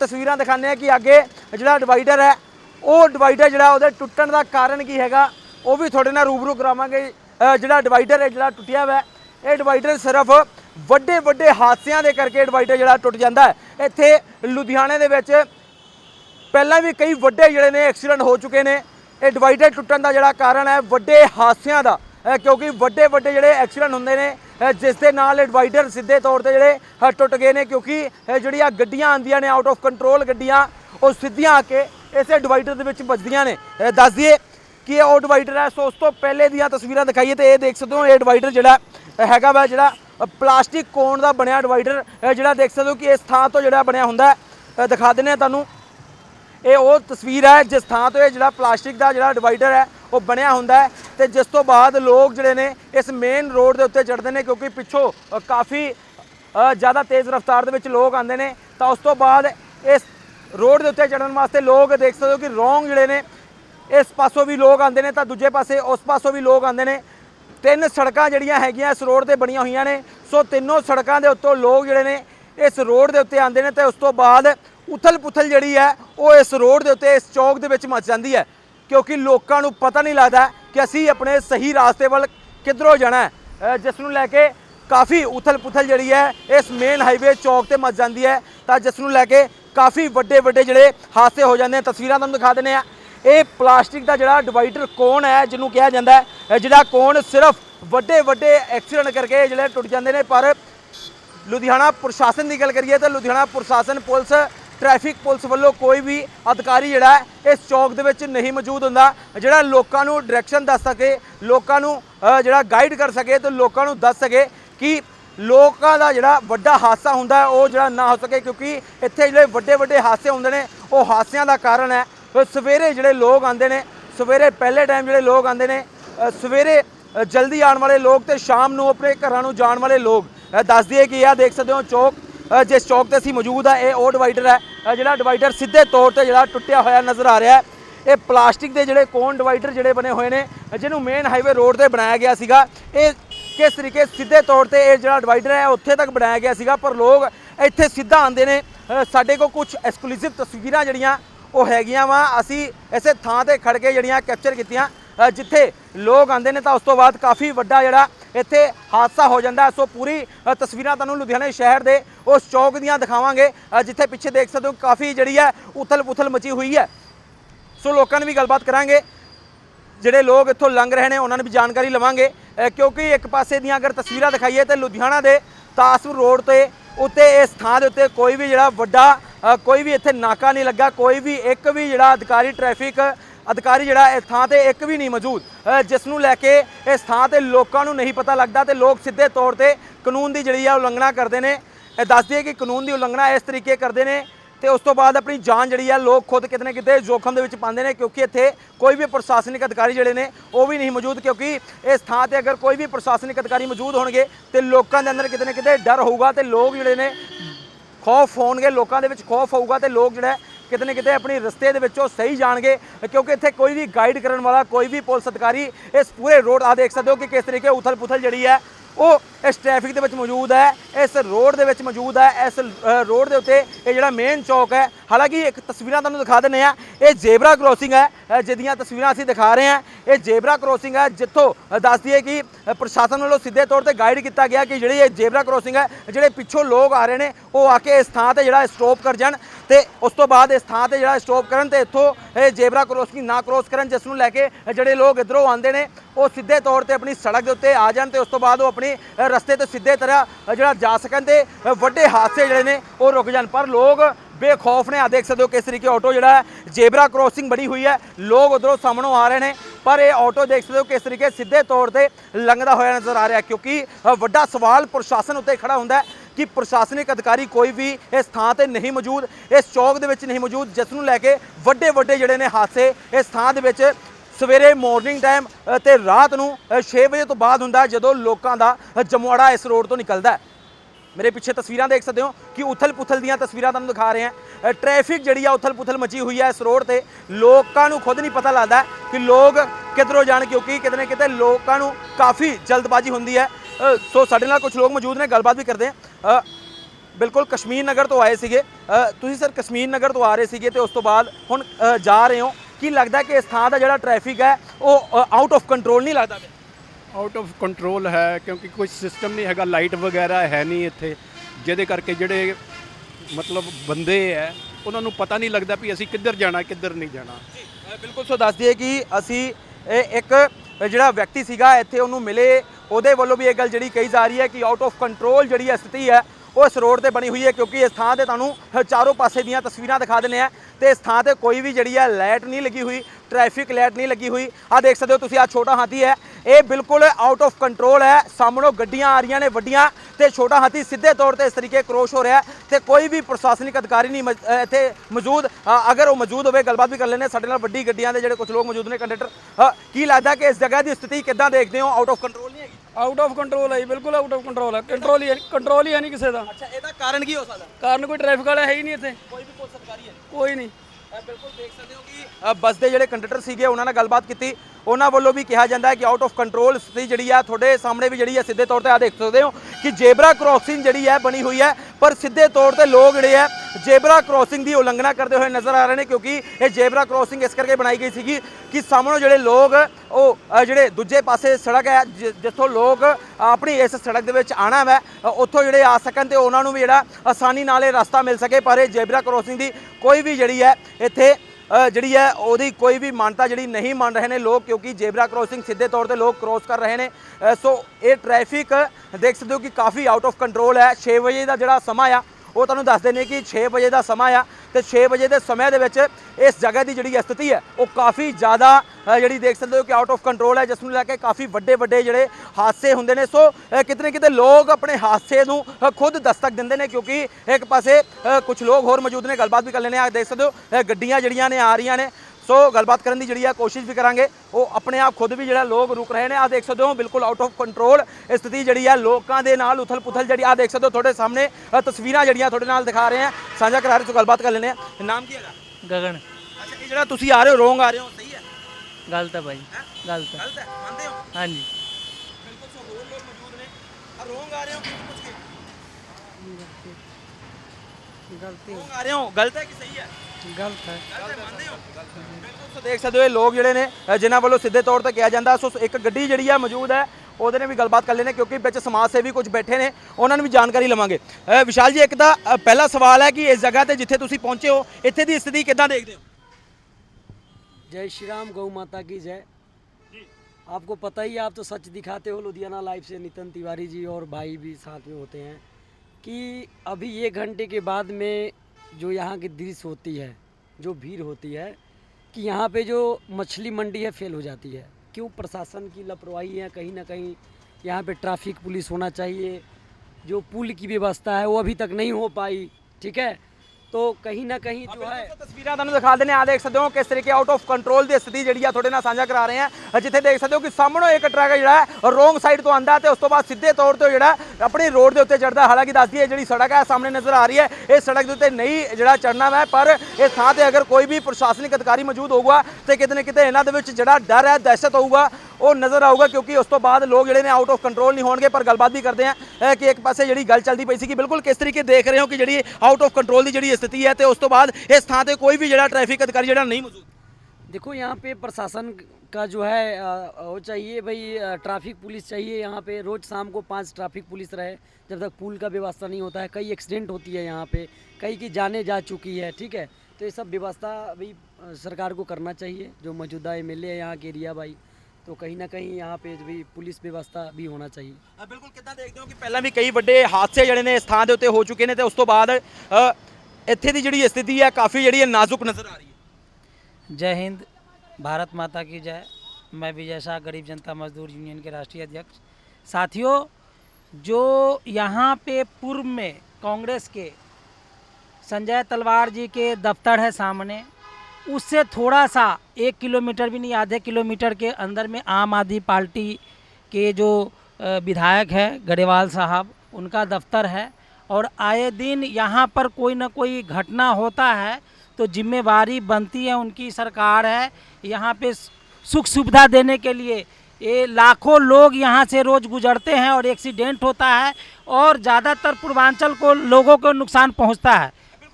Speaker 1: ਤਸਵੀਰਾਂ ਦਿਖਾਉਂਦੇ ਆ ਕਿ ਅੱਗੇ ਜਿਹੜਾ ਡਿਵਾਈਡਰ ਹੈ ਉਹ ਡਿਵਾਈਡਰ ਜਿਹੜਾ ਉਹਦੇ ਟੁੱਟਣ ਦਾ ਕਾਰਨ ਕੀ ਹੈਗਾ, ਉਹ ਵੀ ਤੁਹਾਡੇ ਨਾਲ ਰੂਬਰੂ ਕਰਾਵਾਂਗੇ। ਜਿਹੜਾ ਡਿਵਾਈਡਰ ਹੈ, ਜਿਹੜਾ ਟੁੱਟਿਆ ਹੋਇਆ, ਇਹ ਡਿਵਾਈਡਰ ਸਿਰਫ ਵੱਡੇ ਵੱਡੇ ਹਾਦਸਿਆਂ ਦੇ ਕਰਕੇ ਡਿਵਾਈਡਰ ਜਿਹੜਾ ਟੁੱਟ ਜਾਂਦਾ ਹੈ। ਇੱਥੇ ਲੁਧਿਆਣੇ ਦੇ ਵਿੱਚ ਪਹਿਲਾਂ ਵੀ ਕਈ ਵੱਡੇ ਜਿਹੜੇ ਨੇ ਐਕਸੀਡੈਂਟ ਹੋ ਚੁੱਕੇ ਨੇ। ਇਹ ਡਿਵਾਈਡਰ ਟੁੱਟਣ ਦਾ ਜਿਹੜਾ ਕਾਰਨ ਹੈ, ਵੱਡੇ ਹਾਦਸਿਆਂ ਦਾ। ਕਿਉਂਕਿ ਵੱਡੇ ਵੱਡੇ ਜਿਹੜੇ ਐਕਸੀਡੈਂਟ ਹੁੰਦੇ ਨੇ ਜਿਸ ਦੇ ਨਾਲ ਇਹ ਡਿਵਾਈਡਰ ਸਿੱਧੇ ਤੌਰ ਤੇ ਜਿਹੜੇ ਟੁੱਟ ਗਏ ਨੇ। ਕਿਉਂਕਿ ਜਿਹੜੀਆਂ ਗੱਡੀਆਂ ਆਉਂਦੀਆਂ ਨੇ ਆਊਟ ਆਫ ਕੰਟਰੋਲ ਗੱਡੀਆਂ, ਉਹ ਸਿੱਧੀਆਂ ਆ ਕੇ ਇਸੇ ਡਿਵਾਈਡਰ ਦੇ ਵਿੱਚ ਵੱਜਦੀਆਂ ਨੇ। ਇਹ ਦੱਸ ਦਈਏ ਕਿ ਇਹ ਉਹ ਡਿਵਾਈਡਰ ਹੈ, ਸੋ ਉਸ ਤੋਂ ਪਹਿਲੇ ਦੀਆਂ ਤਸਵੀਰਾਂ ਦਿਖਾਈਏ ਤੇ ਇਹ ਦੇਖ ਸਕਦੇ ਹੋ, ਇਹ ਡਿਵਾਈਡਰ ਜਿਹੜਾ ਹੈਗਾ ਵਾ ਜਿਹੜਾ ਪਲਾਸਟਿਕ ਕੋਣ ਦਾ ਬਣਿਆ ਡਿਵਾਈਡਰ ਜਿਹੜਾ ਦੇਖ ਸਕਦੇ ਹੋ ਕਿ ਇਸ ਥਾਂ ਤੋਂ ਜਿਹੜਾ ਬਣਿਆ ਹੁੰਦਾ ਦਿਖਾ ਦਿੰਦੇ ਆ ਤੁਹਾਨੂੰ। ਇਹ ਉਹ ਤਸਵੀਰ ਹੈ, ਜਿਸ ਥਾਂ ਤੋਂ ਇਹ ਜਿਹੜਾ ਪਲਾਸਟਿਕ ਦਾ ਜਿਹੜਾ ਡਿਵਾਈਡਰ ਹੈ, ਉਹ ਬਣਿਆ ਹੁੰਦਾ ਹੈ ਤੇ ਜਿਸ ਤੋਂ ਬਾਅਦ ਲੋਕ ਜਿਹੜੇ ਨੇ ਇਸ ਮੇਨ ਰੋਡ ਦੇ ਉੱਤੇ ਚੜ੍ਹਦੇ ਨੇ ਕਿਉਂਕਿ ਪਿੱਛੋਂ ਕਾਫੀ ਜ਼ਿਆਦਾ ਤੇਜ਼ ਰਫ਼ਤਾਰ ਦੇ ਵਿੱਚ ਲੋਕ ਆਉਂਦੇ ਨੇ। ਤਾਂ ਉਸ ਤੋਂ ਬਾਅਦ ਇਸ ਰੋਡ ਦੇ ਉੱਤੇ ਚੜ੍ਹਨ ਵਾਸਤੇ ਲੋਕ ਦੇਖ ਸਕਦੇ ਹੋ ਕਿ ਰੋਂਗ ਜਿਹੜੇ ਨੇ, ਇਸ ਪਾਸੋਂ ਵੀ ਲੋਕ ਆਉਂਦੇ ਨੇ ਤਾਂ ਦੂਜੇ ਪਾਸੇ ਉਸ ਪਾਸੋਂ ਵੀ ਲੋਕ ਆਉਂਦੇ ਨੇ। ਤਿੰਨ ਸੜਕਾਂ ਜਿਹੜੀਆਂ ਹੈਗੀਆਂ ਇਸ ਰੋਡ ਤੇ ਬਣੀਆਂ ਹੋਈਆਂ ਨੇ। ਸੋ ਤਿੰਨੋਂ ਸੜਕਾਂ ਦੇ ਉੱਤੋਂ ਲੋਕ ਜਿਹੜੇ ਨੇ ਇਸ ਰੋਡ ਦੇ ਉੱਤੇ ਆਉਂਦੇ ਨੇ ਤੇ ਉਸ ਤੋਂ ਬਾਅਦ ਉਥਲ ਪੁਥਲ ਜਿਹੜੀ ਹੈ ਉਹ ਇਸ ਰੋਡ ਦੇ ਉੱਤੇ ਇਸ ਚੌਕ ਦੇ ਵਿੱਚ ਮਚ ਜਾਂਦੀ ਹੈ। ਕਿਉਂਕਿ ਲੋਕਾਂ ਨੂੰ ਪਤਾ ਨਹੀਂ ਲੱਗਦਾ ਕਿ ਅਸੀਂ ਆਪਣੇ ਸਹੀ ਰਾਸਤੇ ਵੱਲ ਕਿੱਧਰੋਂ ਜਾਣਾ ਹੈ। ਜਿਸ ਨੂੰ ਲੈ ਕੇ ਕਾਫੀ ਉਥਲ ਪੁਥਲ ਜਿਹੜੀ ਹੈ ਇਸ ਮੇਨ ਹਾਈਵੇ ਚੌਕ ਤੇ ਮਚ ਜਾਂਦੀ ਹੈ। ਤਾਂ ਜਿਸ ਨੂੰ ਲੈ ਕੇ ਕਾਫੀ ਵੱਡੇ ਵੱਡੇ ਜਿਹੜੇ ਹਾਦਸੇ ਹੋ ਜਾਂਦੇ ਨੇ ਤਸਵੀਰਾਂ ਤੁਹਾਨੂੰ ਦਿਖਾ ਦਿੰਦੇ ਆ। ਇਹ ਪਲਾਸਟਿਕ ਦਾ ਜਿਹੜਾ ਡਿਵਾਈਡਰ ਕੋਨ ਹੈ, ਜਿਹਨੂੰ ਕਿਹਾ ਜਾਂਦਾ ਹੈ ਜਿਹੜਾ ਕੋਨ ਸਿਰਫ ਵੱਡੇ ਵੱਡੇ ਐਕਸੀਡੈਂਟ ਕਰਕੇ ਜਿਹੜੇ ਟੁੱਟ ਜਾਂਦੇ ਨੇ, ਪਰ ਲੁਧਿਆਣਾ ਪ੍ਰਸ਼ਾਸਨ ਦੀ ਗੱਲ ਕਰੀਏ ਤਾਂ ਲੁਧਿਆਣਾ ਪ੍ਰਸ਼ਾਸਨ ਪੁਲਿਸ, ਟ੍ਰੈਫਿਕ ਪੁਲਿਸ ਵੱਲੋਂ ਕੋਈ ਵੀ ਅਧਿਕਾਰੀ ਜਿਹੜਾ ਇਸ ਚੌਕ ਦੇ ਵਿੱਚ ਨਹੀਂ ਮੌਜੂਦ ਹੁੰਦਾ। ਜਿਹੜਾ ਲੋਕਾਂ ਨੂੰ ਡਾਇਰੈਕਸ਼ਨ ਦੱਸ ਸਕੇ, ਲੋਕਾਂ ਨੂੰ ਜਿਹੜਾ ਗਾਈਡ ਕਰ ਸਕੇ ਤੇ ਲੋਕਾਂ ਨੂੰ ਦੱਸ ਸਕੇ ਕਿ ਲੋਕਾਂ ਦਾ ਜਿਹੜਾ ਵੱਡਾ ਹਾਦਸਾ ਹੁੰਦਾ ਉਹ ਜਿਹੜਾ ਨਾ ਹੋ ਸਕੇ ਕਿਉਂਕਿ ਇੱਥੇ ਜਿਹੜੇ ਵੱਡੇ ਵੱਡੇ ਹਾਦਸੇ ਹੁੰਦੇ ਨੇ ਉਹ ਹਾਦਸਿਆਂ ਦਾ ਕਾਰਨ ਹੈ। ਸਵੇਰੇ ਜਿਹੜੇ ਲੋਕ ਆਉਂਦੇ ਨੇ ਸਵੇਰੇ ਪਹਿਲੇ ਟਾਈਮ ਜਿਹੜੇ ਲੋਕ ਆਉਂਦੇ ਨੇ ਸਵੇਰੇ ਜਲਦੀ ਆਉਣ ਵਾਲੇ ਲੋਕ ਤੇ ਸ਼ਾਮ ਨੂੰ ਆਪਣੇ ਘਰਾਂ ਨੂੰ ਜਾਣ ਵਾਲੇ ਲੋਕ। ਅ, ਦੱਸ ਦਈਏ ਕਿ ਇਹ ਦੇਖ ਸਕਦੇ ਹੋ ਚੌਕ ਜਿਸ ਚੌਕ ਤੇ ਅਸੀਂ ਮੌਜੂਦ ਆ ਇਹ ਉਹ ਡਿਵਾਈਡਰ ਹੈ। ਜਿਹੜਾ ਡਿਵਾਈਡਰ ਸਿੱਧੇ ਤੌਰ ਤੇ ਜਿਹੜਾ ਟੁੱਟਿਆ ਹੋਇਆ ਨਜ਼ਰ ਆ ਰਿਹਾ ਹੈ। ਇਹ ਪਲਾਸਟਿਕ ਦੇ ਜਿਹੜੇ ਕੋਨ ਡਿਵਾਈਡਰ ਜਿਹੜੇ ਬਣੇ ਹੋਏ ਨੇ ਜਿਹਨੂੰ ਮੇਨ ਹਾਈਵੇ ਰੋਡ ਤੇ ਬਣਾਇਆ ਗਿਆ ਸੀਗਾ। ਇਹ ਕਿਸ ਤਰੀਕੇ ਸਿੱਧੇ ਤੌਰ ਤੇ ਇਹ ਜਿਹੜਾ ਡਿਵਾਈਡਰ ਹੈ, ਉੱਥੇ ਤੱਕ ਬਣਾਇਆ ਗਿਆ ਸੀਗਾ, ਪਰ ਲੋਕ ਇੱਥੇ ਸਿੱਧਾ ਆਉਂਦੇ ਨੇ। ਸਾਡੇ ਕੋਲ ਕੁਝ ਐਕਸਕਲੂਸਿਵ ਤਸਵੀਰਾਂ ਜਿਹੜੀਆਂ ਉਹ ਹੈਗੀਆਂ ਵਾ। ਅਸੀਂ ਇਸੇ ਥਾਂ ਤੇ ਖੜ ਕੇ ਜਿਹੜੀਆਂ ਕੈਪਚਰ ਕੀਤੀਆਂ। ਜਿੱਥੇ ਲੋਕ ਆਉਂਦੇ ਨੇ ਤਾਂ ਉਸ ਤੋਂ ਬਾਅਦ ਕਾਫੀ ਵੱਡਾ ਜਿਹੜਾ ਇੱਥੇ ਹਾਦਸਾ ਹੋ ਜਾਂਦਾ। ਸੋ ਪੂਰੀ ਤਸਵੀਰਾਂ ਤੁਹਾਨੂੰ ਲੁਧਿਆਣਾ ਸ਼ਹਿਰ ਦੇ ਉਸ ਚੌਕ ਦੀਆਂ ਦਿਖਾਵਾਂਗੇ। ਜਿੱਥੇ ਪਿੱਛੇ ਦੇਖ ਸਕਦੇ ਹੋ, ਕਾਫੀ ਜਿਹੜੀ ਹੈ ਉਥਲ ਪੁਥਲ ਮਚੀ ਹੋਈ ਹੈ। ਸੋ ਲੋਕਾਂ ਨਾਲ ਵੀ ਗੱਲਬਾਤ ਕਰਾਂਗੇ। ਜਿਹੜੇ ਲੋਕ ਇੱਥੋਂ ਲੰਘ ਰਹੇ ਨੇ, ਉਹਨਾਂ ਨੂੰ ਵੀ ਜਾਣਕਾਰੀ ਲਵਾਂਗੇ। ਕਿਉਂਕਿ ਇੱਕ ਪਾਸੇ ਦੀਆਂ ਅਗਰ ਤਸਵੀਰਾਂ ਦਿਖਾਈਏ ਤੇ ਲੁਧਿਆਣਾ ਦੇ ਤਾਸਪੁਰ ਰੋਡ ਤੇ ਉੱਤੇ ਇਸ ਥਾਂ ਦੇ ਉੱਤੇ ਕੋਈ ਵੀ ਜਿਹੜਾ ਵੱਡਾ ਕੋਈ ਵੀ ਇੱਥੇ ਨਾਕਾ ਨਹੀਂ ਲੱਗਾ, ਕੋਈ ਵੀ ਇੱਕ ਵੀ ਜਿਹੜਾ ਅਧਿਕਾਰੀ ਟ੍ਰੈਫਿਕ, ਅਧਿਕਾਰੀ ਜਿਹੜਾ ਇਸ ਥਾਂ ਤੇ ਇੱਕ ਵੀ ਨਹੀਂ ਮੌਜੂਦ। ਜਿਸ ਨੂੰ ਲੈ ਕੇ ਇਸ ਥਾਂ ਤੇ ਲੋਕਾਂ ਨੂੰ ਨਹੀਂ ਪਤਾ ਲੱਗਦਾ ਤੇ ਲੋਕ ਸਿੱਧੇ ਤੌਰ ਤੇ ਕਾਨੂੰਨ ਦੀ ਜਿਹੜੀ ਆ ਉਲੰਘਣਾ ਕਰਦੇ ਨੇ। ਇਹ ਦੱਸ ਦਈਏ ਕਿ ਕਾਨੂੰਨ ਦੀ ਉਲੰਘਣਾ ਇਸ ਤਰੀਕੇ ਕਰਦੇ ਨੇ ਤੇ ਉਸ ਤੋਂ ਬਾਅਦ ਆਪਣੀ ਜਾਨ ਜਿਹੜੀ ਹੈ ਲੋਕ ਖੁਦ ਕਿਤੇ ਨਾ ਕਿਤੇ ਜੋਖਮ ਦੇ ਵਿੱਚ ਪਾਉਂਦੇ ਨੇ, ਕਿਉਂਕਿ ਇੱਥੇ ਕੋਈ ਵੀ ਪ੍ਰਸ਼ਾਸਨਿਕ ਅਧਿਕਾਰੀ ਜਿਹੜੇ ਨੇ, ਉਹ ਵੀ ਨਹੀਂ ਮੌਜੂਦ, ਕਿਉਂਕਿ ਇਸ ਥਾਂ ਤੇ ਅਗਰ ਕੋਈ ਵੀ ਪ੍ਰਸ਼ਾਸਨਿਕ ਅਧਿਕਾਰੀ ਮੌਜੂਦ ਹੋਣਗੇ ਤੇ ਲੋਕਾਂ ਦੇ ਅੰਦਰ ਕਿਤੇ ਨਾ ਕਿਤੇ ਡਰ ਹੋਊਗਾ ਤੇ ਲੋਕ ਜਿਹੜੇ ਨੇ ਖੌਫ ਹੋਣਗੇ, ਲੋਕਾਂ ਦੇ ਵਿੱਚ ਖੌਫ ਹੋਊਗਾ ਤੇ ਲੋਕ ਜਿਹੜਾ ਕਿਤੇ ਨਾ ਕਿਤੇ ਆਪਣੀ ਰਸਤੇ ਦੇ ਵਿੱਚੋਂ ਸਹੀ ਜਾਣਗੇ, ਕਿਉਂਕਿ ਇੱਥੇ ਕੋਈ ਵੀ ਗਾਈਡ ਕਰਨ ਵਾਲਾ, ਕੋਈ ਵੀ ਪੁਲਿਸ ਅਧਿਕਾਰੀ ਇਸ ਪੂਰੇ ਰੋਡ ਆ ਦੇਖ ਸਕਦੇ ਹੋ ਕਿ ਕਿਸ ਤਰੀਕੇ ਉਥਲ ਪੁਥਲ ਜਿਹੜੀ ਹੈ ਉਹ ਇਸ ਟ੍ਰੈਫਿਕ ਦੇ ਵਿੱਚ ਮੌਜੂਦ ਹੈ, ਇਸ ਰੋਡ ਦੇ ਵਿੱਚ ਮੌਜੂਦ ਹੈ, ਇਸ ਰੋਡ ਦੇ ਉੱਤੇ ਇਹ ਜਿਹੜਾ ਮੇਨ ਚੌਕ ਹੈ। ਹਾਲਾਂਕਿ ਇੱਕ ਤਸਵੀਰਾਂ ਤੁਹਾਨੂੰ ਦਿਖਾ ਦਿੰਨੇ ਆ ਇਹ ਜ਼ੇਬਰਾ ਕ੍ਰੋਸਿੰਗ ਹੈ ਜਿਹਦੀਆਂ ਤਸਵੀਰਾਂ ਅਸੀਂ ਦਿਖਾ ਰਹੇ ਹਾਂ। ਇਹ ਜ਼ੇਬਰਾ ਕ੍ਰੋਸਿੰਗ ਹੈ, ਜਿੱਥੋਂ ਦੱਸਦੀ ਹੈ ਕਿ ਪ੍ਰਸ਼ਾਸਨ ਵੱਲੋਂ ਸਿੱਧੇ ਤੌਰ ਤੇ ਗਾਈਡ ਕੀਤਾ ਗਿਆ ਕਿ ਜਿਹੜੀ ਇਹ ਜ਼ੇਬਰਾ ਕ੍ਰੋਸਿੰਗ ਹੈ, ਜਿਹੜੇ ਪਿੱਛੋਂ ਲੋਕ ਆ ਰਹੇ ਨੇ, ਉਹ ਆ ਕੇ ਇਸ ਥਾਂ ਤੇ ਜਿਹੜਾ ਸਟਾਪ ਕਰ ਜਾਣ। ਤੇ ਉਸ ਤੋਂ ਬਾਅਦ ਇਸ ਥਾਂ ਤੇ ਜਿਹੜਾ ਸਟਾਪ ਕਰਨ ਤੇ ਇੱਥੋਂ, ਇਹ ਜ਼ੇਬਰਾ ਕ੍ਰੋਸਿੰਗ ਨਾ ਕ੍ਰੋਸ ਕਰਨ ਜਿਸ ਨੂੰ ਲੈ ਕੇ ਜਿਹੜੇ ਲੋਕ ਇਧਰੋਂ ਆਉਂਦੇ ਨੇ, ਉਹ ਸਿੱਧੇ ਤੌਰ ਤੇ ਆਪਣੀ ਸੜਕ ਦੇ ਉੱਤੇ ਆ ਜਾਣ ਤੇ ਉਸ ਤੋਂ ਬਾਅਦ ਉਹ ਆਪਣੀ ਰਸਤੇ ਤੇ ਸਿੱਧੇ ਤਰ੍ਹਾਂ ਜਿਹੜਾ ਜਾ ਸਕਣ ਤੇ ਵੱਡੇ ਹਾਦਸੇ ਜਿਹੜੇ ਨੇ, ਉਹ ਰੁਕ ਜਾਣ। ਪਰ ਲੋਕ ਬੇਖੌਫ ਨੇ ਆ ਦੇਖ ਸਕਦੇ ਹੋ ਕਿਸ ਤਰੀਕੇ ਆਟੋ ਜਿਹੜਾ ਹੈ, ਜੇਬਰਾ ਕ੍ਰੋਸਿੰਗ ਬਣੀ ਹੋਈ ਹੈ। ਲੋਕ ਉਧਰੋਂ ਸਾਹਮਣੋਂ ਆ ਰਹੇ ਨੇ, ਪਰ ਇਹ ਆਟੋ ਦੇਖ ਸਕਦੇ ਹੋ ਕਿਸ ਤਰੀਕੇ ਸਿੱਧੇ ਤੌਰ ਤੇ ਲੰਘਦਾ ਹੋਇਆ ਨਜ਼ਰ ਆ ਰਿਹਾ ਕਿਉਂਕਿ ਵੱਡਾ ਸਵਾਲ ਪ੍ਰਸ਼ਾਸਨ ਉੱਤੇ ਖੜਾ ਹੁੰਦਾ ਹੈ। ਕਿ ਪ੍ਰਸ਼ਾਸਨਿਕ ਅਧਿਕਾਰੀ ਕੋਈ ਵੀ ਇਸ ਥਾਂ ਤੇ ਨਹੀਂ ਮੌਜੂਦ ਇਸ ਚੌਕ ਦੇ ਵਿੱਚ ਨਹੀਂ ਮੌਜੂਦ ਜਿਸ ਨੂੰ ਲੈ ਕੇ ਵੱਡੇ ਵੱਡੇ ਜਿਹੜੇ ਨੇ ਹਾਦਸੇ ਇਸ ਥਾਂ ਦੇ ਵਿੱਚ ਸਵੇਰੇ ਮਾਰਨਿੰਗ ਟਾਈਮ ਅ, ਤੇ ਰਾਤ ਨੂੰ 6 ਵਜੇ ਤੋਂ ਬਾਅਦ ਹੁੰਦਾ ਜਦੋਂ ਲੋਕਾਂ ਦਾ ਅ, ਜਮਵਾੜਾ ਇਸ ਰੋਡ ਤੋਂ ਨਿਕਲਦਾ ਮੇਰੇ ਪਿੱਛੇ ਤਸਵੀਰਾਂ ਦੇਖ ਸਕਦੇ ਹੋ ਕਿ ਉਥਲ ਪੁਥਲ ਦੀਆਂ ਤਸਵੀਰਾਂ ਤੁਹਾਨੂੰ ਦਿਖਾ ਰਹੇ ਹਾਂ। ਟ੍ਰੈਫਿਕ ਜਿਹੜੀ ਆ ਉਥਲ ਪੁਥਲ ਮਚੀ ਹੋਈ ਹੈ ਇਸ ਰੋਡ ਤੇ। ਲੋਕਾਂ ਨੂੰ ਖੁਦ ਨਹੀਂ ਪਤਾ ਲੱਗਦਾ ਕਿ ਲੋਕ ਕਿੱਧਰੋਂ ਜਾਣ ਕਿਉਂਕਿ ਕਿਤੇ ਨਾ ਕਿਤੇ ਲੋਕਾਂ ਨੂੰ ਕਾਫੀ ਜਲਦਬਾਜ਼ੀ ਹੁੰਦੀ ਹੈ। ਸੋ ਸਾਡੇ ਨਾਲ ਕੁਝ ਲੋਕ ਮੌਜੂਦ ਨੇ ਗੱਲਬਾਤ ਵੀ ਕਰਦੇ ਅ, ਬਿਲਕੁਲ ਕਸ਼ਮੀਰ ਨਗਰ ਤੋਂ ਆਏ ਸੀਗੇ। ਤੁਸੀਂ ਸਰ ਕਸ਼ਮੀਰ ਨਗਰ ਤੋਂ ਆ ਰਹੇ ਸੀਗੇ ਤੇ ਉਸ ਤੋਂ ਬਾਅਦ ਹੁਣ ਜਾ ਰਹੇ ਹੋ। ਕੀ ਲੱਗਦਾ ਕਿ ਇਸ ਥਾਂ ਦਾ ਜਿਹੜਾ ਟ੍ਰੈਫਿਕ ਹੈ ਉਹ ਆਊਟ ਆਫ ਕੰਟਰੋਲ ਨਹੀਂ ਲੱਗਦਾ
Speaker 5: ਆਊਟ ਆਫ ਕੰਟਰੋਲ ਹੈ ਕਿਉਂਕਿ ਕੋਈ ਸਿਸਟਮ ਨਹੀਂ ਹੈਗਾ ਲਾਈਟ ਵਗੈਰਾ ਹੈ ਨਹੀਂ ਇੱਥੇ। ਜਿਹਦੇ ਕਰਕੇ ਜਿਹੜੇ ਮਤਲਬ ਬੰਦੇ ਹੈ ਉਹਨਾਂ ਨੂੰ ਪਤਾ ਨਹੀਂ ਲੱਗਦਾ ਵੀ ਅਸੀਂ ਕਿੱਧਰ ਜਾਣਾ ਕਿੱਧਰ ਨਹੀਂ ਜਾਣਾ।
Speaker 1: ਬਿਲਕੁਲ। ਸੋ ਦੱਸ ਦਈਏ ਕਿ ਅਸੀਂ ਇੱਕ ਜਿਹੜਾ ਵਿਅਕਤੀ ਸੀਗਾ, ਇੱਥੇ ਉਹਨੂੰ ਮਿਲੇ। ਉਹਦੇ ਵੱਲੋਂ ਵੀ ਇਹ ਗੱਲ ਜਿਹੜੀ ਕਹੀ ਜਾ ਰਹੀ ਹੈ ਕਿ ਆਊਟ ਆਫ ਕੰਟਰੋਲ ਜਿਹੜੀ ਹੈ ਸਥਿਤੀ ਹੈ, ਉਹ ਇਸ ਰੋਡ ਤੇ ਬਣੀ ਹੋਈ ਹੈ, ਕਿਉਂਕਿ ਇਸ ਥਾਂ ਤੇ ਤੁਹਾਨੂੰ ਚਾਰੋਂ ਪਾਸੇ ਦੀਆਂ ਤਸਵੀਰਾਂ ਦਿਖਾ ਦਿੰਦੇ ਆ ਤੇ ਇਸ ਥਾਂ ਤੇ ਕੋਈ ਵੀ ਜਿਹੜੀ ਹੈ ਲਾਈਟ ਨਹੀਂ ਲੱਗੀ ਹੋਈ ਟ੍ਰੈਫਿਕ ਲਾਈਟ ਨਹੀਂ ਲੱਗੀ ਹੋਈ। ਆ ਦੇਖ ਸਕਦੇ ਹੋ ਤੁਸੀਂ ਆ ਛੋਟਾ ਹਾਥੀ ਹੈ। ਇਹ ਬਿਲਕੁਲ ਆਊਟ ਆਫ ਕੰਟਰੋਲ ਹੈ। ਸਾਹਮਣੋਂ ਗੱਡੀਆਂ ਆ ਰਹੀਆਂ ਨੇ ਵੱਡੀਆਂ ਤੇ ਛੋਟਾ ਹਾਥੀ ਸਿੱਧੇ ਤੌਰ ਤੇ ਇਸ ਤਰੀਕੇ ਕ੍ਰੋਸ਼ ਹੋ ਰਿਹਾ ਤੇ ਕੋਈ ਵੀ ਪ੍ਰਸ਼ਾਸਨਿਕ ਅਧਿਕਾਰੀ ਨਹੀਂ ਇੱਥੇ ਮੌਜੂਦ। ਅਗਰ ਉਹ ਮੌਜੂਦ ਹੋਵੇ ਗੱਲਬਾਤ ਵੀ ਕਰ ਲੈਣੇ ਸਾਡੇ ਨਾਲ ਵੱਡੀ ਗੱਡੀਆਂ ਦੇ ਜਿਹੜੇ ਕੁਝ ਲੋਕ ਮੌਜੂਦ ਨੇ ਕੰਡਕਟਰ ਕੀ ਲੱਗਦਾ ਕਿ ਇਸ ਜਗ੍ਹਾ ਦੀ ਸਥਿਤੀ ਕਿੱਦਾਂ ਦੇਖਦੇ ਹੋ? ਆਊਟ ਆਫ ਕੰਟਰੋਲ ਨਹੀਂ ਹੈਗੀ।
Speaker 4: ਆਊਟ ਆਫ ਕੰਟਰੋਲ ਹੈ ਬਿਲਕੁਲ ਆਊਟ ਆਫ ਕੰਟਰੋਲ ਹੈ। ਕੰਟਰੋਲ ਹੀ ਕੰਟਰੋਲ ਹੀ ਹੈ ਨਹੀਂ ਕਿਸੇ ਦਾ।
Speaker 1: ਅੱਛਾ ਇਹਦਾ ਕਾਰਨ ਕੀ ਹੋ ਸਕਦਾ?
Speaker 4: ਕਾਰਨ ਕੋਈ ਟ੍ਰੈਫਿਕ ਵਾਲਾ ਹੈ ਹੀ ਨਹੀਂ ਇੱਥੇ।
Speaker 1: ਕੋਈ ਵੀ ਪੁਲਿਸ ਅਧਿਕਾਰੀ ਹੈ।
Speaker 4: ਕੋਈ ਨਹੀਂ।
Speaker 1: ਬਿਲਕੁਲ ਦੇਖ ਸਕਦੇ ਹੋ ਕਿ ਬੱਸ ਦੇ ਜਿਹੜੇ ਕੰਡਕਟਰ ਸੀਗੇ, ਉਹਨਾਂ ਨਾਲ ਗੱਲਬਾਤ ਕੀਤੀ। ਉਹਨਾਂ ਵੱਲੋਂ ਵੀ ਕਿਹਾ ਜਾਂਦਾ ਹੈ ਕਿ ਆਊਟ ਆਫ ਕੰਟਰੋਲ ਸਥਿਤੀ ਜਿਹੜੀ ਆ, ਤੁਹਾਡੇ ਸਾਹਮਣੇ ਵੀ ਜਿਹੜੀ ਹੈ ਸਿੱਧੇ ਤੌਰ ਤੇ ਆ ਦੇਖ ਸਕਦੇ ਹੋ ਕਿ ਜੇਬਰਾ ਕ੍ਰੋਸਿੰਗ ਜਿਹੜੀ ਹੈ ਬਣੀ ਹੋਈ ਹੈ। ਪਰ ਸਿੱਧੇ ਤੌਰ ਤੇ ਲੋਕ ਜਿਹੜੇ ਹੈ ਜੇਬਰਾ ਕ੍ਰੋਸਿੰਗ ਦੀ ਉਲੰਘਣਾ ਕਰਦੇ ਹੋਏ ਨਜ਼ਰ ਆ ਰਹੇ ਨੇ ਕਿਉਂਕਿ ਇਹ ਜੇਬਰਾ ਕ੍ਰੋਸਿੰਗ ਇਸ ਕਰਕੇ ਬਣਾਈ ਗਈ ਸੀਗੀ ਕਿ ਸਾਹਮਣੇ ਜਿਹੜੇ ਲੋਕ, ਉਹ ਜਿਹੜੇ ਦੂਜੇ ਪਾਸੇ ਸੜਕ ਹੈ, ਜਿ- ਜਿੱਥੋਂ ਲੋਕ ਆਪਣੀ ਇਸ ਸੜਕ ਦੇ ਵਿੱਚ ਆਣਾ ਹੈ ਉੱਥੋਂ ਜਿਹੜੇ ਆ ਸਕਣ ਤੇ ਉਹਨਾਂ ਨੂੰ ਵੀ ਜਿਹੜਾ ਆਸਾਨੀ ਨਾਲ ਇਹ ਰਸਤਾ ਮਿਲ ਸਕੇ। ਪਰ ਇਹ ਜੇਬਰਾ ਕ੍ਰੋਸਿੰਗ ਦੀ ਕੋਈ ਵੀ ਜਿਹੜੀ ਹੈ, ਇੱਥੇ ਜਿਹੜੀ ਹੈ, ਉਹਦੀ ਕੋਈ ਵੀ ਮਾਨਤਾ ਜਿਹੜੀ ਨਹੀਂ ਮੰਨ ਰਹੇ ਨੇ ਲੋਕ ਕਿਉਂਕਿ ਜੇਬਰਾ ਕ੍ਰੋਸਿੰਗ ਸਿੱਧੇ ਤੌਰ ਤੇ ਲੋਕ ਕ੍ਰੋਸ ਕਰ ਰਹੇ ਨੇ। ਸੋ ਇਹ ਟ੍ਰੈਫਿਕ, ਦੇਖ ਸਕਦੇ ਹੋ ਕਿ ਕਾਫੀ ਆਊਟ ਆਫ ਕੰਟਰੋਲ ਹੈ। 6 ਵਜੇ ਦਾ ਜਿਹੜਾ ਸਮਾਂ ਆ ਉਹ ਤੁਹਾਨੂੰ ਦੱਸਦੇ ਨੇ ਕਿ 6 ਵਜੇ ਦਾ ਸਮਾਂ ਆ ਤੇ 6 ਵਜੇ ਦੇ ਸਮੇਂ ਦੇ ਵਿੱਚ ਇਸ ਜਗ੍ਹਾ ਦੀ ਜਿਹੜੀ ਸਥਿਤੀ ਹੈ ਉਹ ਕਾਫੀ ਜ਼ਿਆਦਾ ਜਿਹੜੀ ਦੇਖ ਸਕਦੇ ਹੋ ਕਿ ਆਊਟ ਆਫ ਕੰਟਰੋਲ ਹੈ ਜਿਸ ਨੂੰ ਲੈ ਕੇ ਕਾਫੀ ਵੱਡੇ ਵੱਡੇ ਜਿਹੜੇ ਹਾਦਸੇ ਹੁੰਦੇ ਨੇ। ਸੋ ਅ, ਕਿਤੇ ਨਾ ਕਿਤੇ ਲੋਕ ਆਪਣੇ ਹਾਦਸੇ ਨੂੰ ਖੁਦ ਦਸਤਕ ਦਿੰਦੇ ਨੇ ਕਿਉਂਕਿ ਇੱਕ ਪਾਸੇ ਕੁਝ ਲੋਕ ਹੋਰ ਮੌਜੂਦ ਨੇ ਗੱਲਬਾਤ ਵੀ ਕਰ ਲੈਣੇ ਆ। ਦੇਖ ਸਕਦੇ ਹੋ ਗੱਡੀਆਂ ਜਿਹੜੀਆਂ ਨੇ ਆ ਰਹੀਆਂ ਨੇ। ਸੋ ਗੱਲਬਾਤ ਕਰਨ ਦੀ ਜਿਹੜੀ ਆ ਕੋਸ਼ਿਸ਼ ਵੀ ਕਰਾਂਗੇ ਉਹ ਆਪਣੇ ਆਪ ਖੁਦ ਵੀ ਜਿਹੜਾ ਲੋਕ ਰੁਕ ਰਹੇ ਨੇ ਆ ਦੇਖ ਸਕਦੇ ਹੋ ਬਿਲਕੁਲ ਆਊਟ ਆਫ ਕੰਟਰੋਲ ਸਥਿਤੀ ਜਿਹੜੀ ਆ ਲੋਕਾਂ ਦੇ ਨਾਲ ਉਥਲ ਪੁਥਲ ਜਿਹੜੀ ਆ ਦੇਖ ਸਕਦੇ ਹੋ ਤੁਹਾਡੇ ਸਾਹਮਣੇ ਤਸਵੀਰਾਂ ਜਿਹੜੀਆਂ ਤੁਹਾਡੇ ਨਾਲ ਦਿਖਾ ਰਹੇ ਆ। ਸਾਂਝਾ ਕਰਾ ਰਹੇ ਸੋ ਗੱਲਬਾਤ ਕਰ ਲੈਣੇ ਆ। ਨਾਮ ਕੀ ਹੈਗਾ?
Speaker 2: ਗਗਨ।
Speaker 1: ਅੱਛਾ ਇਹ ਜਿਹੜਾ ਤੁਸੀਂ ਆ ਰਹੇ ਹੋ ਰੋਂਗ ਆ ਰਹੇ ਹੋ ਸਹੀ ਹੈ? ਗਲਤ ਹੈ ਭਾਈ ਗਲਤ ਹੈ। ਗਲਤ ਹੈ
Speaker 2: ਮੰਨਦੇ
Speaker 1: ਗਲਤ ਹੈ ਮੰਨਦੇ ਹੋ ਬਿਲਕੁਲ ਸੋ ਦੇਖ ਸਕਦੇ ਹੋ ਇਹ ਲੋਕ ਜਿਹੜੇ ਨੇ ਅ, ਜਿਨ੍ਹਾਂ ਵੱਲੋਂ ਸਿੱਧੇ ਤੌਰ ਤੇ ਕਿਹਾ ਜਾਂਦਾ ਸੋ ਇੱਕ ਗੱਡੀ ਜਿਹੜੀ ਆ ਮੌਜੂਦ ਹੈ ਉਹਦੇ ਨੇ ਵੀ ਗੱਲਬਾਤ ਕਰ ਲੈਣੇ ਕਿਉਂਕਿ ਵਿੱਚ ਸਮਾਜ ਸੇਵੀ ਕੁਝ ਬੈਠੇ ਨੇ ਉਹਨਾਂ ਨੂੰ ਵੀ ਜਾਣਕਾਰੀ ਲਵਾਂਗੇ ਅ, ਵਿਸ਼ਾਲ ਜੀ ਇੱਕ ਤਾਂ ਅ, ਪਹਿਲਾ ਸਵਾਲ ਹੈ ਕਿ ਇਸ ਜਗ੍ਹਾ ਤੇ ਜਿੱਥੇ ਤੁਸੀਂ ਪਹੁੰਚੇ ਹੋ ਇੱਥੇ ਦੀ ਸਥਿਤੀ ਕਿੱਦਾਂ ਦੇਖਦੇ ਹੋ
Speaker 6: जय श्री राम गौ माता की जय आपको पता ही है, आप तो सच दिखाते हो लुधियाना लाइव से नितिन तिवारी जी और भाई भी साथ में होते हैं कि अभी एक घंटे के बाद में जो यहाँ की दृश्य होती है, जो भीड़ होती है, कि यहाँ पे जो मछली मंडी है, फेल हो जाती है। क्यों? प्रशासन की लापरवाही है, कहीं ना कहीं यहाँ पे ट्रैफ़िक पुलिस होना चाहिए। जो पुल की व्यवस्था है, वो अभी तक नहीं हो पाई, ठीक है? तो कहीं ना कहीं जो है
Speaker 1: ਬਿਲਕੁਲ ਤਸਵੀਰਾਂ ਤੁਹਾਨੂੰ ਦਿਖਾ ਦਿੰਦੇ ਆ ਦੇਖ ਸਕਦੇ ਹੋ ਕਿਸ ਤਰੀਕੇ ਆਊਟ ਆਫ ਕੰਟਰੋਲ ਦੀ ਸਥਿਤੀ ਜਿਹੜੀ ਆ ਤੁਹਾਡੇ ਨਾਲ ਸਾਂਝਾ ਕਰਾ ਰਹੇ ਆ ਜਿੱਥੇ ਦੇਖ ਸਕਦੇ ਹੋ ਕਿ ਸਾਹਮਣੇ ਇੱਕ ਟਰੱਕ ਜਿਹੜਾ ਹੈ ਰੋਂਗ ਸਾਈਡ ਤੋਂ ਆਂਦਾ ਤੇ ਉਸ ਤੋਂ ਬਾਅਦ ਸਿੱਧੇ ਤੌਰ ਤੇ ਉਹ ਜਿਹੜਾ ਆਪਣੀ ਰੋਡ ਦੇ ਉੱਤੇ ਚੜਦਾ ਹਾਲਾਂਕਿ ਦੱਸਦੀ ਹੈ ਜਿਹੜੀ ਸੜਕ ਹੈ ਸਾਹਮਣੇ ਨਜ਼ਰ ਆ ਰਹੀ ਹੈ ਇਹ ਸੜਕ ਦੇ ਉੱਤੇ ਨਹੀਂ ਜਿਹੜਾ ਚੜਨਾ ਹੈ ਪਰ ਇਸ ਥਾਂ ਤੇ ਅਗਰ ਕੋਈ ਵੀ ਪ੍ਰਸ਼ਾਸਨਿਕ ਅਧਿਕਾਰੀ ਮੌਜੂਦ ਹੋਊਗਾ ਤੇ ਕਿਤੇ ਨਾ ਕਿਤੇ ਇਹਨਾਂ ਦੇ ਵਿੱਚ ਜਿਹੜਾ ਡਰ ਹੈ ਦਹਿਸ਼ਤ ਹੋਊਗਾ ਉਹ ਨਜ਼ਰ ਆਊਗਾ ਕਿਉਂਕਿ ਉਸ ਤੋਂ ਬਾਅਦ ਲੋਕ ਜਿਹੜੇ ਨੇ ਆਊਟ ਆਫ ਕੰਟਰੋਲ ਨਹੀਂ ਹੋਣਗੇ ਪਰ ਗੱਲਬਾਤ ਵੀ ਕਰਦੇ ਆ ਅਹ ਕਿ ਇੱਕ ਪਾਸੇ ਜਿਹੜੀ ਗੱਲ ਚੱਲਦੀ ਪਈ ਸੀ ਕਿ ਬਿਲਕੁਲ ਕਿਸ ਤਰੀਕੇ ਦੇਖ ਰਹੇ ਹੋ ਕਿ ਜਿਹੜੀ ਆਊਟ ਆਫ ਕੰਟਰੋਲ ਦੀ ਜਿਹੜੀ ਸਥਿਤੀ ਹੈ ਤੇ ਉਸ ਤੋਂ ਬਾਅਦ ਇਸ ਥਾਂ ਤੇ ਕੋਈ ਵੀ ਜਿਹੜਾ ਟ੍ਰੈਫਿਕ ਅਧਿਕਾਰੀ ਜਿਹੜਾ ਨਹੀਂ ਮੌਜੂਦ
Speaker 6: देखो यहाँ पे प्रशासन का जो है अ, वो चाहिए भाई अ, ट्रैफिक पुलिस चाहिए यहाँ पे रोज़ शाम को पांच ट्रैफिक पुलिस रहे जब तक पुल का व्यवस्था नहीं होता है कई एक्सीडेंट होती है यहाँ पे कई की जाने जा चुकी है ठीक है तो ये सब व्यवस्था अभी अ, सरकार को करना चाहिए जो मौजूदा एम एल है यहाँ के एरिया भाई तो कहीं ना कहीं यहाँ पे भी पुलिस व्यवस्था भी होना चाहिए
Speaker 1: ਅ, ਬਿਲਕੁਲ ਕਿੱਦਾਂ ਦੇਖਦੇ ਹੋ ਕਿ ਪਹਿਲਾਂ ਵੀ ਕਈ ਵੱਡੇ ਹਾਦਸੇ ਜਿਹੜੇ ਨੇ ਇਸ ਥਾਂ ਦੇ ਉੱਤੇ ਹੋ ਚੁੱਕੇ ਨੇ ਤੇ ਉਸ ਤੋਂ ਬਾਅਦ ਅ, ਇੱਥੇ ਦੀ ਜਿਹੜੀ ਸਥਿਤੀ ਹੈ ਕਾਫੀ ਜਿਹੜੀ ਹੈ ਨਾਜ਼ੁਕ ਨਜ਼ਰ ਆ ਰਹੀ ਹੈ
Speaker 3: जय हिंद भारत माता की जय मैं विजय शाह गरीब जनता मजदूर यूनियन के राष्ट्रीय अध्यक्ष साथियों जो यहाँ पे पूर्व में कांग्रेस के संजय तलवार जी के दफ्तर है सामने उससे थोड़ा सा, एक किलोमीटर भी नहीं, आधे किलोमीटर के अंदर में आम आदमी पार्टी के जो विधायक है गरेवाल साहब, उनका दफ्तर है। और आए दिन यहाँ पर कोई ना कोई घटना होता है तो जिम्मेवारी बनती है उनकी सरकार है। यहाँ पे सुख सुविधा देने के लिए ये लाखों लोग यहाँ से रोज़ गुजरते हैं और एक्सीडेंट होता है और ज़्यादातर पूर्वांचल को लोगों को नुकसान पहुँचता है।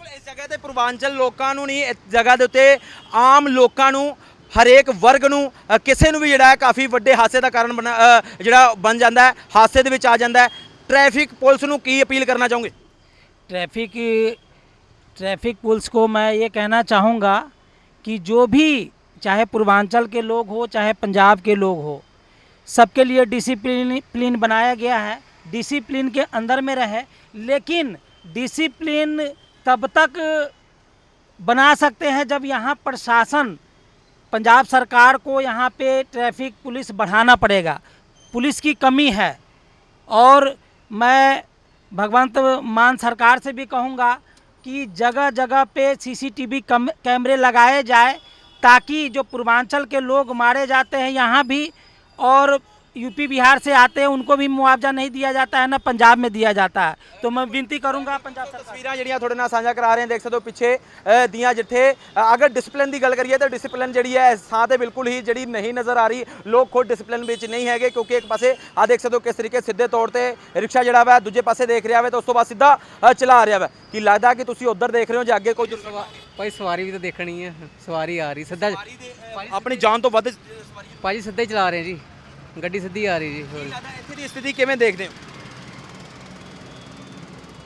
Speaker 1: ਇਸ ਜਗ੍ਹਾ ਤੇ ਪੂਰਵਾਂਚਲ ਲੋਕਾਂ ਨੂੰ ਨਹੀਂ ਇਸ ਜਗ੍ਹਾ ਦੇ ਉੱਤੇ ਆਮ ਲੋਕਾਂ ਨੂੰ ਹਰੇਕ ਵਰਗ ਨੂੰ ਅ, ਕਿਸੇ ਨੂੰ ਵੀ ਜਿਹੜਾ ਹੈ ਕਾਫੀ ਵੱਡੇ ਹਾਦਸੇ ਦਾ ਕਾਰਨ ਬਣਾ ਅ, ਜਿਹੜਾ ਬਣ ਜਾਂਦਾ ਹੈ ਹਾਦਸੇ ਦੇ ਵਿੱਚ ਆ ਜਾਂਦਾ ਹੈ ਟ੍ਰੈਫਿਕ ਪੁਲਿਸ ਨੂੰ ਕੀ ਅਪੀਲ ਕਰਨਾ ਚਾਹੋਗੇ
Speaker 3: ट्रैफिक ट्रैफिक पुलिस को मैं ये कहना चाहूँगा कि जो भी चाहे पूर्वांचल के लोग हो चाहे पंजाब के लोग हो सबके लिए डिसिप्लिन प्लिन बनाया गया है डिसिप्लिन के अंदर में रहे लेकिन डिसिप्लिन तब तक बना सकते हैं जब यहाँ प्रशासन, पंजाब सरकार को यहाँ पे ट्रैफ़िक पुलिस बढ़ाना पड़ेगा। पुलिस की कमी है। और मैं भगवंत मान सरकार से भी कहूँगा कि जगह जगह पे सीसीटीवी कम, कैमरे लगाए जाए ताकि जो पूर्वांचल के लोग मारे जाते हैं यहाँ भी और यूपी बिहार से आते हैं उनको भी मुआवजा नहीं दिया जाता है ना पंजाब में दिया जाता है तो मैं विनती करूँगा पंजाब सरकार
Speaker 1: ਤਸਵੀਰਾਂ ਜਿਹੜੀਆਂ ਤੁਹਾਡੇ ਨਾਲ ਸਾਂਝਾ ਕਰਾ ਰਹੇ ਹਾਂ ਦੇਖ ਸਕਦੇ ਹੋ ਪਿੱਛੇ ਅ, ਦੀਆਂ ਜਿੱਥੇ ਅ, ਅਗਰ ਡਿਸਪਲਿਨ ਦੀ ਗੱਲ ਕਰੀਏ ਤਾਂ ਡਿਸਪਲਿਨ ਜਿਹੜੀ ਹੈ ਇਸ ਥਾਂ ਤੇ ਬਿਲਕੁਲ ਹੀ ਜਿਹੜੀ ਨਹੀਂ ਨਜ਼ਰ ਆ ਰਹੀ ਲੋਕ ਖੁਦ ਡਿਸਪਲਿਨ ਵਿੱਚ ਨਹੀਂ ਹੈਗੇ ਕਿਉਂਕਿ ਇੱਕ ਪਾਸੇ ਆ ਦੇਖ ਸਕਦੇ ਹੋ ਕਿਸ ਤਰੀਕੇ ਸਿੱਧੇ ਤੌਰ ਤੇ ਰਿਕਸ਼ਾ ਜਿਹੜਾ ਵਾ ਦੂਜੇ ਪਾਸੇ ਦੇਖ ਰਿਹਾ ਵਾ ਤੇ ਉਸ ਤੋਂ ਬਾਅਦ ਸਿੱਧਾ ਅ, ਚਲਾ ਰਿਹਾ ਵਾ ਕੀ ਲੱਗਦਾ ਕਿ ਤੁਸੀਂ ਉੱਧਰ ਦੇਖ ਰਹੇ ਹੋ ਜਾਂ ਅੱਗੇ ਕੋਈ ਦੁਰਘਟਨਾ
Speaker 2: ਭਾਈ ਸਵਾਰੀ ਵੀ ਤਾਂ ਦੇਖਣੀ ਹੈ ਸਵਾਰੀ ਆ ਰਹੀ ਸਿੱਧਾ
Speaker 1: ਆਪਣੀ ਜਾਨ ਤੋਂ ਵੱਧ ਸਵਾਰੀ
Speaker 2: ਭਾਜੀ ਸਿੱਧਾ ਹੀ ਚਲਾ ਰਹੇ ਜੀ ਗੱਡੀ ਸਿੱਧੀ ਆ ਰਹੀ ਜੀ
Speaker 1: ਕੀ ਲੱਗਦਾ ਇੱਥੇ ਦੀ ਸਥਿਤੀ ਕਿਵੇਂ ਦੇਖਦੇ ਹੋ?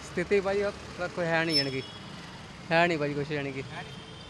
Speaker 2: ਸਥਿਤੀ ਭਾਜੀ ਉਹ ਕੋਈ ਹੈ ਨਹੀਂ ਜਾਣੀ ਕਿ। ਹੈ ਨਹੀਂ ਭਾਜੀ ਕੁਛ ਜਾਣੀ ਕਿ।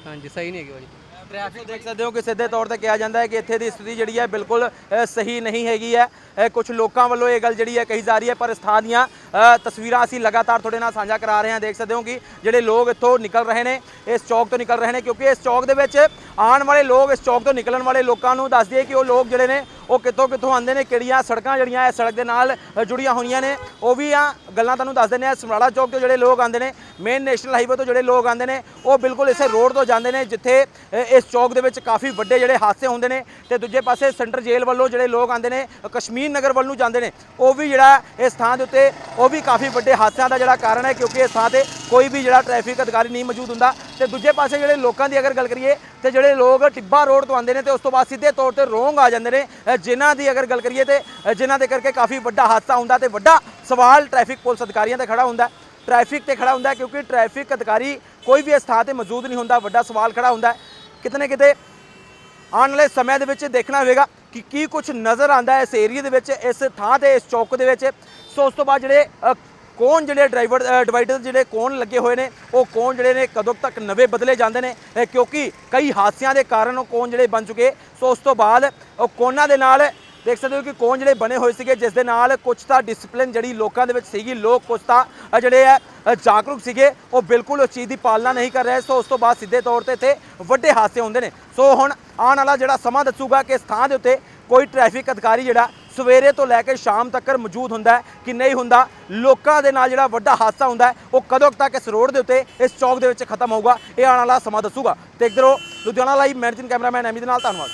Speaker 2: ਹਾਂਜੀ ਸਹੀ ਨਹੀਂ ਹੈਗੀ ਭਾਜੀ।
Speaker 1: ਟ੍ਰੈਫਿਕ ਦੇਖ ਸਕਦੇ ਹੋ ਕਿ ਸਿੱਧੇ ਤੌਰ ਤੇ ਕਿਹਾ ਜਾਂਦਾ ਹੈ ਕਿ ਇੱਥੇ ਦੀ ਸਥਿਤੀ ਜਿਹੜੀ ਹੈ ਬਿਲਕੁਲ ਅ, ਸਹੀ ਨਹੀਂ ਹੈਗੀ ਹੈ। ਕੁਝ ਲੋਕਾਂ ਵੱਲੋਂ ਇਹ ਗੱਲ ਜਿਹੜੀ ਹੈ ਕਹੀ ਜਾ ਰਹੀ ਹੈ ਪਰ ਥਾਂ ਦੀਆਂ ਅ, ਤਸਵੀਰਾਂ ਅਸੀਂ ਲਗਾਤਾਰ ਤੁਹਾਡੇ ਨਾਲ ਸਾਂਝਾ ਕਰਾ ਰਹੇ ਹਾਂ। ਦੇਖ ਸਕਦੇ ਹੋ ਕਿ ਜਿਹੜੇ ਲੋਕ ਇੱਥੋਂ ਨਿਕਲ ਰਹੇ ਨੇ ਇਸ ਚੌਕ ਤੋਂ ਨਿਕਲ ਰਹੇ ਨੇ ਕਿਉਂਕਿ ਇਸ ਚੌਕ ਦੇ ਵਿੱਚ ਆਉਣ ਵਾਲੇ ਲੋਕ ਇਸ ਚੌਕ ਤੋਂ ਨਿਕਲਣ ਵਾਲੇ ਲੋਕਾਂ ਨੂੰ ਦੱਸ ਦਈਏ ਕਿ ਉਹ ਲੋਕ ਜਿਹੜੇ ਨੇ ਉਹ ਕਿੱਥੋਂ ਕਿੱਥੋਂ ਆਉਂਦੇ ਨੇ, ਕਿਹੜੀਆਂ ਸੜਕਾਂ ਜਿਹੜੀਆਂ ਇਸ ਸੜਕ ਦੇ ਨਾਲ ਜੁੜੀਆਂ ਹੋਈਆਂ ਨੇ, ਉਹ ਵੀ ਆ ਗੱਲਾਂ ਤੁਹਾਨੂੰ ਦੱਸ ਦਿੰਦੇ ਆ ਸਮਰਾਲਾ ਚੌਕ ਤੋਂ ਜਿਹੜੇ ਲੋਕ ਆਉਂਦੇ ਨੇ ਮੇਨ ਨੈਸ਼ਨਲ ਹਾਈਵੇ ਤੋਂ ਜਿਹੜੇ ਲੋਕ ਆਉਂਦੇ ਨੇ, ਉਹ ਬਿਲਕੁਲ ਇਸੇ ਰੋਡ ਤੋਂ ਜਾਂਦੇ ਨੇ, ਜਿੱਥੇ ਇਸ ਚੌਕ ਦੇ ਵਿੱਚ ਕਾਫੀ ਵੱਡੇ ਜਿਹੜੇ ਹਾਦਸੇ ਹੁੰਦੇ ਨੇ ਤੇ ਦੂਜੇ ਪਾਸੇ ਸੈਂਟਰ ਜੇਲ੍ਹ ਵੱਲੋਂ ਜਿਹੜੇ ਲੋਕ ਆਉਂਦੇ ਨੇ ਕਸ਼ਮੀਰ ਨਗਰ ਵੱਲ ਨੂੰ ਜਾਂਦੇ ਨੇ, ਉਹ ਵੀ ਜਿਹੜਾ ਇਸ ਥਾਂ ਦੇ ਉੱਤੇ, ਉਹ ਵੀ ਕਾਫੀ ਵੱਡੇ ਹਾਦਸਿਆਂ ਦਾ ਜਿਹੜਾ ਕਾਰਨ ਹੈ, ਕਿਉਂਕਿ ਇਸ ਥਾਂ ਤੇ ਕੋਈ ਵੀ ਜਿਹੜਾ ਟ੍ਰੈਫਿਕ ਅਧਿਕਾਰੀ ਨਹੀਂ ਮੌਜੂਦ ਹੁੰਦਾ। ਤੇ ਦੂਜੇ ਪਾਸੇ ਜਿਹੜੇ ਲੋਕਾਂ ਦੀ ਅਗਰ ਗੱਲ ਕਰੀਏ, ਤੇ ਜਿਹੜੇ ਲੋਕ ਟਿੱਬਾ ਰੋਡ ਤੋਂ ਆਉਂਦੇ ਨੇ, ਤੇ ਉਸ ਤੋਂ ਬਾਅਦ ਸਿੱਧੇ ਤੌਰ ਤੇ ਰੋਂਗ ਆ ਜਾਂਦੇ ਨੇ ਜਿਨ੍ਹਾਂ ਦੀ ਅਗਰ ਗੱਲ ਕਰੀਏ ਤੇ ਜਿਨ੍ਹਾਂ ਦੇ ਕਰਕੇ ਕਾਫੀ ਵੱਡਾ ਹਾਦਸਾ ਹੁੰਦਾ ਤੇ ਵੱਡਾ ਸਵਾਲ ਟ੍ਰੈਫਿਕ ਪੁਲਿਸ ਅਧਿਕਾਰੀਆਂ ਤੇ ਖੜਾ ਹੁੰਦਾ ਹੈ। ਟ੍ਰੈਫਿਕ ਤੇ ਖੜਾ ਹੁੰਦਾ ਕਿਉਂਕਿ ਟ੍ਰੈਫਿਕ ਅਧਿਕਾਰੀ ਕੋਈ ਵੀ ਇਸ ਥਾਂ ਤੇ ਮੌਜੂਦ ਨਹੀਂ ਹੁੰਦਾ, ਵੱਡਾ ਸਵਾਲ ਖੜਾ ਹੁੰਦਾ ਹੈ। ਕਿਤੇ ਨਾ ਕਿਤੇ ਆਉਣ ਵਾਲੇ ਸਮੇਂ ਦੇ ਵਿੱਚ ਦੇਖਣਾ ਹੋਵੇਗਾ ਕਿ ਕੀ ਕੁਝ ਨਜ਼ਰ ਆਂਦਾ ਇਸ ਏਰੀਆ ਦੇ ਵਿੱਚ, ਇਸ ਥਾਂ ਤੇ, ਇਸ ਚੌਕ ਦੇ ਵਿੱਚ ਸੋ ਉਸ ਤੋਂ ਬਾਅਦ ਜਿਹੜੇ ਕੌਣ ਜਿਹੜੇ ਡਰਾਈਵਰ ਡਿਵਾਈਡਰ ਜਿਹੜੇ ਕੌਣ ਲੱਗੇ ਹੋਏ ਨੇ, ਉਹ ਕੌਣ ਜਿਹੜੇ ਨੇ, ਕਦੋਂ ਤੱਕ ਨਵੇਂ ਬਦਲੇ ਜਾਂਦੇ ਨੇ ਕਿਉਂਕਿ ਕਈ ਹਾਦਸਿਆਂ ਦੇ ਕਾਰਨ ਉਹ ਕੌਣ ਜਿਹੜੇ ਬਣ ਚੁੱਕੇ। ਸੋ ਉਸ ਤੋਂ ਬਾਅਦ ਉਹ ਕੋਨਾਂ ਦੇ ਨਾਲ ਦੇਖ ਸਕਦੇ ਹੋ ਕਿ ਕੌਣ ਜਿਹੜੇ ਬਣੇ ਹੋਏ ਸੀਗੇ, ਜਿਸ ਦੇ ਨਾਲ ਕੁਝ ਤਾਂ ਡਿਸਪਲਿਨ ਜਿਹੜੀ ਲੋਕਾਂ ਦੇ ਵਿੱਚ ਸੀਗੀ, ਲੋਕ ਕੁਝ ਤਾਂ ਜਿਹੜੇ ਆ ਜਾਗਰੂਕ ਸੀਗੇ, ਉਹ ਬਿਲਕੁਲ ਉਸ ਚੀਜ਼ ਦੀ ਪਾਲਣਾ ਨਹੀਂ ਕਰ ਰਹੇ। ਸੋ ਉਸ ਤੋਂ ਬਾਅਦ ਸਿੱਧੇ ਤੌਰ ਤੇ ਇੱਥੇ ਵੱਡੇ ਹਾਦਸੇ ਹੁੰਦੇ ਨੇ। ਸੋ ਹੁਣ ਆਉਣ ਵਾਲਾ ਜਿਹੜਾ ਸਮਾਂ ਦੱਸੂਗਾ ਕਿ ਇਸ ਥਾਂ ਦੇ ਉੱਤੇ ਕੋਈ ਟ੍ਰੈਫਿਕ ਅਧਿਕਾਰੀ ਜਿਹੜਾ ਸਵੇਰੇ ਤੋਂ ਲੈ ਕੇ ਸ਼ਾਮ ਤੱਕ ਮੌਜੂਦ ਹੁੰਦਾ ਕਿ ਨਹੀਂ ਹੁੰਦਾ। ਲੋਕਾਂ ਦੇ ਨਾਲ ਜਿਹੜਾ ਵੱਡਾ ਹਾਦਸਾ ਹੁੰਦਾ ਉਹ ਕਦੋਂ ਤੱਕ ਇਸ ਰੋਡ ਦੇ ਉੱਤੇ, ਇਸ ਚੌਕ ਦੇ ਵਿੱਚ ਖਤਮ ਹੋਊਗਾ, ਇਹ ਆਉਣ ਵਾਲਾ ਸਮਾਂ ਦੱਸੂਗਾ। ਦੇਖਦੇ ਰਹੋ ਲੁਧਿਆਣਾ ਲਾਈਵ ਮੈਨੇਜਿੰਗ ਕੈਮਰਾਮੈਨ ਐਮੀ ਦੇ ਨਾਲ ਧੰਨਵਾਦ।